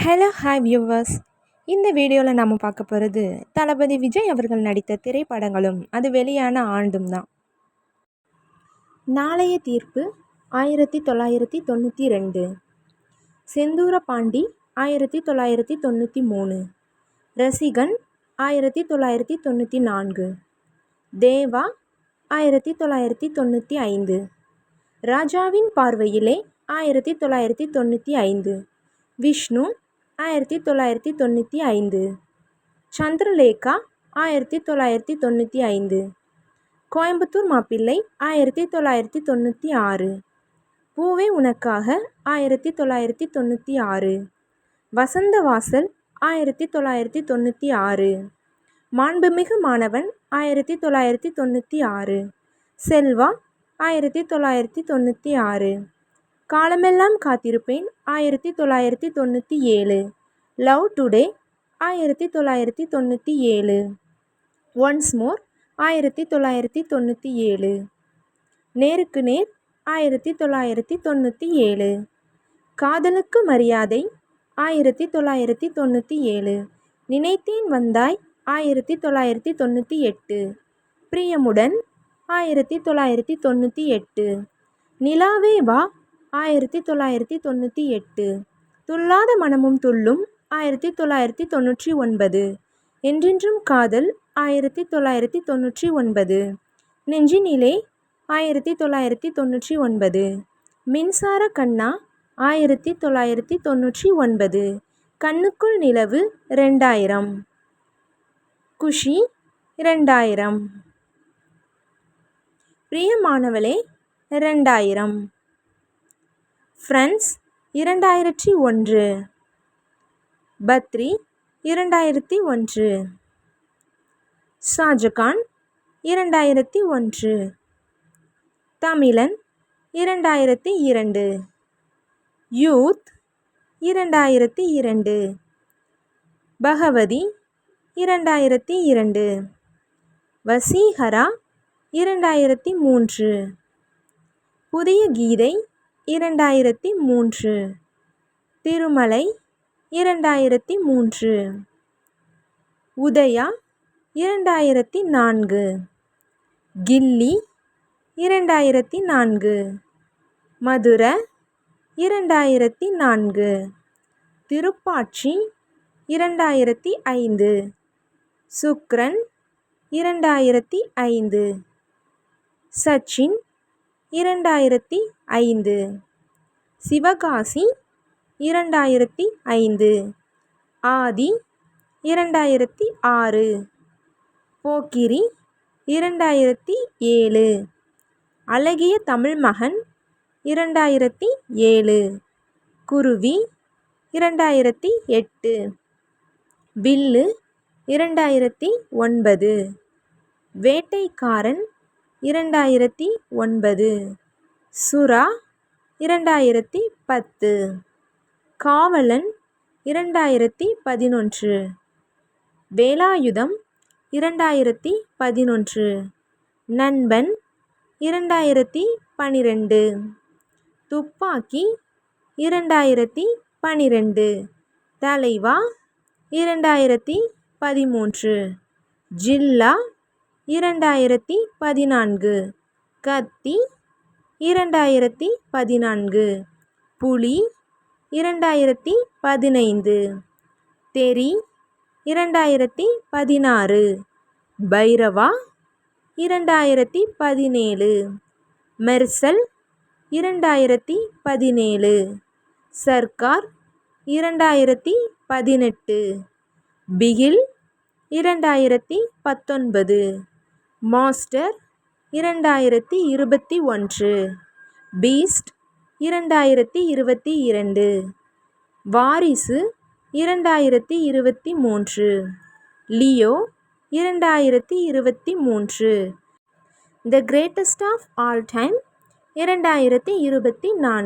Hello hi viewers இந்த வீடியோவில் நம்ம பார்க்க போகிறது தளபதி விஜய் அவர்கள் நடித்த திரைப்படங்களும் அது வெளியான ஆண்டும் தான். நாளைய தீர்ப்பு ஆயிரத்தி தொள்ளாயிரத்தி தொண்ணூற்றி ரெண்டு. செந்தூர பாண்டி ஆயிரத்தி தொள்ளாயிரத்தி தொண்ணூற்றி மூணு. ரசிகன் ஆயிரத்தி தொள்ளாயிரத்தி தொண்ணூற்றி நான்கு. தேவா ஆயிரத்தி தொள்ளாயிரத்தி தொண்ணூற்றி ஐந்து. ராஜாவின் பார்வையிலே ஆயிரத்தி தொள்ளாயிரத்தி தொண்ணூற்றி ஐந்து. விஷ்ணு ஆயிரத்தி தொள்ளாயிரத்தி தொண்ணூற்றி ஐந்து. சந்திரலேகா ஆயிரத்தி தொள்ளாயிரத்தி தொண்ணூற்றி ஐந்து. கோயம்புத்தூர் மாப்பிள்ளை ஆயிரத்தி தொள்ளாயிரத்தி தொண்ணூற்றி ஆறு. பூவே உனக்காக ஆயிரத்தி தொள்ளாயிரத்தி தொண்ணூற்றி ஆறு. வசந்த வாசல் ஆயிரத்தி தொள்ளாயிரத்தி தொண்ணூற்றி ஆறு. மாண்புமிகு மாணவன் ஆயிரத்தி தொள்ளாயிரத்தி தொண்ணூற்றி ஆறு. செல்வா ஆயிரத்தி தொள்ளாயிரத்தி தொண்ணூற்றி ஆறு. காலமெல்லாம் காத்திருப்பேன். ஆயிரத்தி தொள்ளாயிரத்தி தொண்ணூற்றி ஏழு லவ் டுடே ஆயிரத்தி தொள்ளாயிரத்தி தொண்ணூற்றி ஏழு ஒன்ஸ் மோர் ஆயிரத்தி தொள்ளாயிரத்தி தொண்ணூற்றி ஏழு நேருக்கு நேர் ஆயிரத்தி தொள்ளாயிரத்தி தொண்ணூற்றி ஏழு காதலுக்கு மரியாதை ஆயிரத்தி தொள்ளாயிரத்தி தொண்ணூற்றி ஏழு நினைத்தேன் வந்தாய் ஆயிரத்தி தொள்ளாயிரத்தி தொண்ணூற்றி எட்டு பிரியமுடன் ஆயிரத்தி தொள்ளாயிரத்தி தொண்ணூற்றி எட்டு நிலாவே வா ஆயிரத்தி தொள்ளாயிரத்தி தொண்ணூற்றி எட்டு. துள்ளாத மனமும் துள்ளும் ஆயிரத்தி தொள்ளாயிரத்தி தொண்ணூற்றி ஒன்பது. என்றென்றும் காதல் ஆயிரத்தி தொள்ளாயிரத்தி தொண்ணூற்றி ஒன்பது. நெஞ்சினிலே ஆயிரத்தி தொள்ளாயிரத்தி தொண்ணூற்றி ஒன்பது. மின்சார கண்ணா ஆயிரத்தி தொள்ளாயிரத்தி தொண்ணூற்றி ஒன்பது. கண்ணுக்குள் நிலவு ரெண்டாயிரம் குஷி ரெண்டாயிரம் பிரியமானவளே ரெண்டாயிரம் ஃப்ரெண்ட்ஸ் இரண்டாயிரத்தி ஒன்று. பத்ரி இரண்டாயிரத்தி ஒன்று. ஷாஜகான் இரண்டாயிரத்தி ஒன்று. தமிழன் இரண்டாயிரத்தி இரண்டு. யூத் இரண்டாயிரத்தி இரண்டு. பகவதி இரண்டாயிரத்தி இரண்டு. வசீகரா இரண்டாயிரத்தி மூன்று. புதிய கீதை இரண்டாயிரத்தி மூன்று. திருமலை இரண்டாயிரத்தி மூன்று. உதயா இரண்டாயிரத்தி நான்கு. கில்லி இரண்டாயிரத்தி நான்கு. மதுரை இரண்டாயிரத்தி நான்கு. திருப்பாட்சி இரண்டாயிரத்தி ஐந்து. சுக்ரன் இரண்டாயிரத்தி ஐந்து. சச்சின் இரண்டாயிரத்தி ஐந்து. சிவகாசி இரண்டாயிரத்தி ஐந்து. ஆதி இரண்டாயிரத்தி ஆறு. போக்கிரி இரண்டாயிரத்தி ஏழு. அழகிய தமிழ் மகன் இரண்டாயிரத்தி ஏழு. குருவி இரண்டாயிரத்தி எட்டு. வில்லு இரண்டாயிரத்தி ஒன்பது. வேட்டைக்காரன் இரண்டாயிரத்தி ஒன்பது. சுறா இரண்டாயிரத்தி பத்து. காவலன் இரண்டாயிரத்தி பதினொன்று. வேலாயுதம் இரண்டாயிரத்தி பதினொன்று. நண்பன் இரண்டாயிரத்தி பனிரெண்டு. துப்பாக்கி இரண்டாயிரத்தி பனிரெண்டு. தலைவா இரண்டாயிரத்தி பதிமூன்று. ஜில்லா இரண்டாயிரத்தி பதினான்கு. கத்தி இரண்டாயிரத்தி பதினான்கு. புலி இரண்டாயிரத்தி பதினைந்து. தெரி இரண்டாயிரத்தி பதினாறு. பைரவா இரண்டாயிரத்தி பதினேழு. மெர்சல் இரண்டாயிரத்தி பதினேழு. சர்க்கார் இரண்டாயிரத்தி பதினெட்டு. பிகில் இரண்டாயிரத்தி பத்தொன்பது. மாஸ்டர் இரண்டாயிரத்தி இருபத்தி ஒன்று. பீஸ்ட் இரண்டாயிரத்தி இருபத்தி இரண்டு. வாரிசு இரண்டாயிரத்தி இருபத்தி மூன்று. லியோ இரண்டாயிரத்தி இருபத்தி மூன்று. The greatest of all time இரண்டாயிரத்தி இருபத்தி நான்கு.